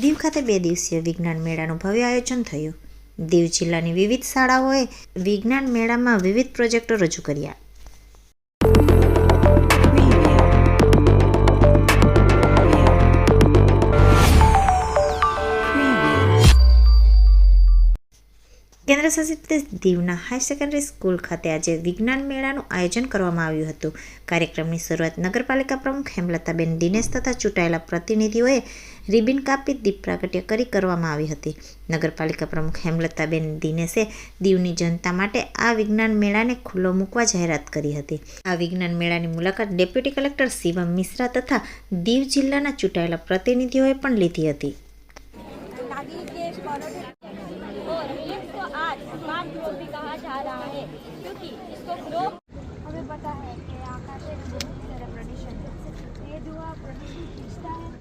દીવ ખાતે બે દિવસીય વિજ્ઞાન મેળાનું ભવ્ય આયોજન થયું. દીવ જિલ્લાની વિવિધ શાળાઓએ વિજ્ઞાન મેળામાં વિવિધ પ્રોજેક્ટો રજૂ કર્યા. કેન્દ્ર શાસિત પ્રદેશ દીવના હાયર સેકન્ડરી સ્કૂલ ખાતે આજે વિજ્ઞાન મેળાનું આયોજન કરવામાં આવ્યું હતું. કાર્યક્રમની શરૂઆત નગરપાલિકા પ્રમુખ હેમલતાબેન દિનેશ તથા ચૂંટાયેલા પ્રતિનિધિઓએ રિબિન કાપી દીપ પ્રાગટ્ય કરી કરવામાં આવી હતી. નગરપાલિકા પ્રમુખ હેમલતાબેન દિનેશે દીવની જનતા માટે આ વિજ્ઞાન મેળાને ખુલ્લો મૂકવા જાહેરાત કરી હતી. આ વિજ્ઞાન મેળાની મુલાકાત ડેપ્યુટી કલેક્ટર શિવમ મિશ્રા તથા દીવ જિલ્લાના ચૂંટાયેલા પ્રતિનિધિઓએ પણ લીધી હતી. ताकि ये स्कॉलरशिप और इसको आज स्मार्ट ग्रोथ भी कहा जा रहा है क्योंकि इसको ग्रो हमें पता है कि आकाश में बहुत सारा प्रदूषण है ये धुआं प्रदूषण खींचता है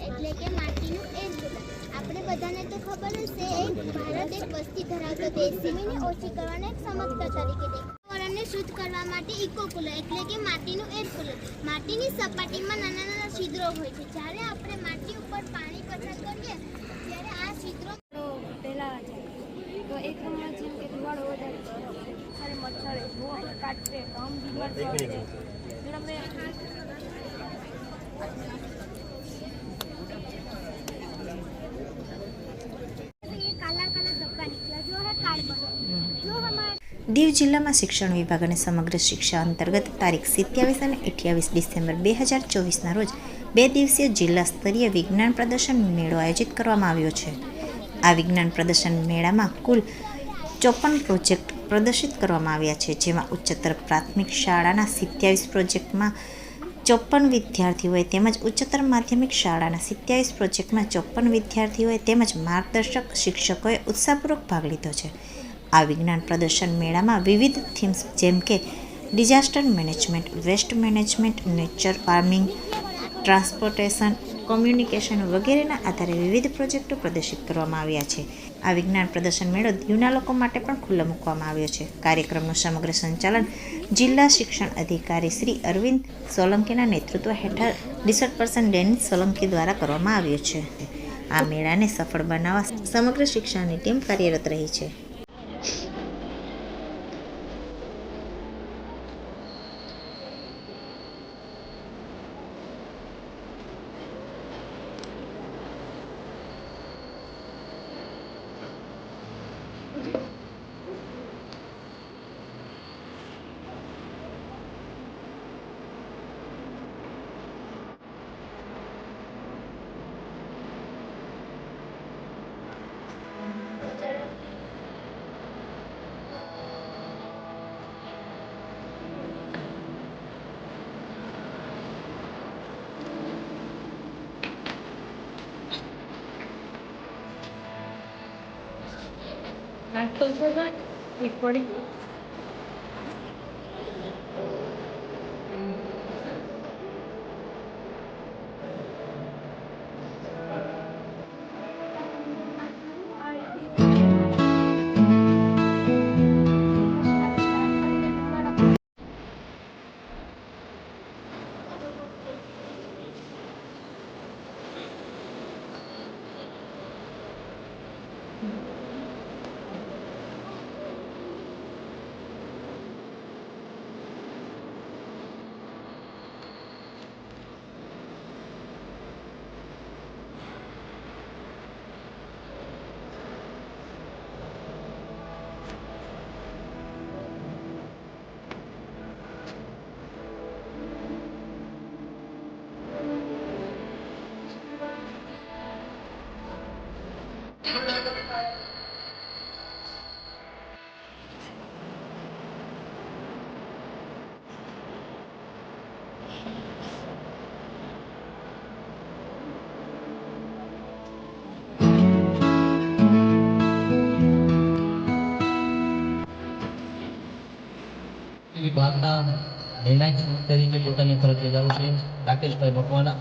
એટલે કે માટીનું એ જ આપણે બધાને તો ખબર જ છે એક ભારત એક વસ્તી ધરાવતો દેશ જમીને ઓછી કરવાના એક સમજતા તરીકે દેખ પર્યાવરણને શુદ્ધ કરવા માટે ઇકો કુલર એટલે કે માટીનું એર કુલર માટીની સપાટીમાં નાના નાના છિદ્રો હોય છે. જ્યારે આપણે માટી ઉપર પાણી પસાર કરીએ ત્યારે આ છિદ્રો પહેલા તો એક રૂમમાં જેમ કે ધુવાડો વધારે ત્યારે મચ્છર બહુ કાટશે આમ બીમાર પડશે દીવ જિલ્લામાં શિક્ષણ વિભાગ અને સમગ્ર શિક્ષા અંતર્ગત તારીખ સિત્યાવીસ અને અઠ્યાવીસ ડિસેમ્બર બે હજાર ચોવીસના રોજ બે દિવસીય જિલ્લા સ્તરીય વિજ્ઞાન પ્રદર્શન મેળો આયોજિત કરવામાં આવ્યો છે. આ વિજ્ઞાન પ્રદર્શન મેળામાં કુલ ચોપન પ્રોજેક્ટ પ્રદર્શિત કરવામાં આવ્યા છે, જેમાં ઉચ્ચતર પ્રાથમિક શાળાના સિત્યાવીસ પ્રોજેક્ટમાં ચોપન વિદ્યાર્થીઓએ તેમજ ઉચ્ચતર માધ્યમિક શાળાના સિત્યાવીસ પ્રોજેક્ટમાં ચોપન વિદ્યાર્થીઓએ તેમજ માર્ગદર્શક શિક્ષકોએ ઉત્સાહપૂર્વક ભાગ લીધો છે. આ વિજ્ઞાન પ્રદર્શન મેળામાં વિવિધ થીમ્સ જેમ કે disaster management waste management nature farming transportation communication વગેરેના આધારે વિવિધ પ્રોજેક્ટો પ્રદર્શિત કરવામાં આવ્યા છે. આ વિજ્ઞાન પ્રદર્શન મેળો દીવના લોકો માટે પણ ખુલ્લો મૂકવામાં આવ્યો છે. કાર્યક્રમનું સમગ્ર સંચાલન જિલ્લા શિક્ષણ અધિકારી શ્રી અરવિંદ સોલંકીના નેતૃત્વ હેઠળ રિસર્ચ પર્સન ડેનિસ સોલંકી દ્વારા કરવામાં આવ્યું છે. આ મેળાને સફળ બનાવવા સમગ્ર શિક્ષણની ટીમ કાર્યરત રહી છે. I close my mic. Recording. વિભાગના નિર્ણાયક તરીકે પોતાની ફરજ બજાવું છે રાકેશભાઈ મકવાણા.